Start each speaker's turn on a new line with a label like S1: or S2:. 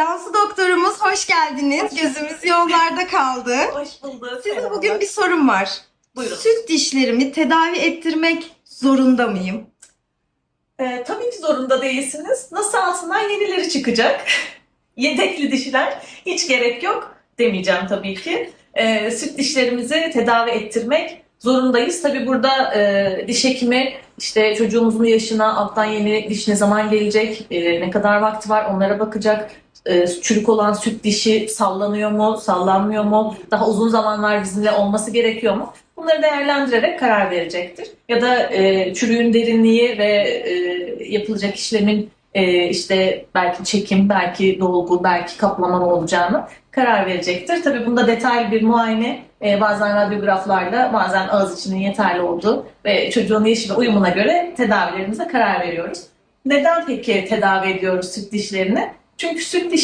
S1: Cansu doktorumuz hoş geldiniz. Gözümüz yollarda kaldı.
S2: Hoş bulduk.
S1: Size bugün bir sorum var.
S2: Buyurun.
S1: Süt dişlerimi tedavi ettirmek zorunda mıyım?
S2: Ee, tabii ki zorunda değilsiniz. Nasıl altından yenileri çıkacak. Yedekli dişler hiç gerek yok demeyeceğim tabii ki. Ee, süt dişlerimizi tedavi ettirmek zorundayız. Tabii burada e, diş hekimi işte çocuğumuzun yaşına alttan yeni diş ne zaman gelecek, e, ne kadar vakti var onlara bakacak. E, çürük olan süt dişi sallanıyor mu, sallanmıyor mu, daha uzun zamanlar bizimle olması gerekiyor mu? Bunları değerlendirerek karar verecektir. Ya da e, çürüğün derinliği ve e, yapılacak işlemin e, işte belki çekim, belki dolgu, belki kaplama olacağını karar verecektir. Tabii bunda detaylı bir muayene e, bazen radyograflarla bazen ağız içinin yeterli olduğu ve çocuğun yaşı ve uyumuna göre tedavilerimize karar veriyoruz. Neden peki tedavi ediyoruz süt dişlerini? Çünkü süt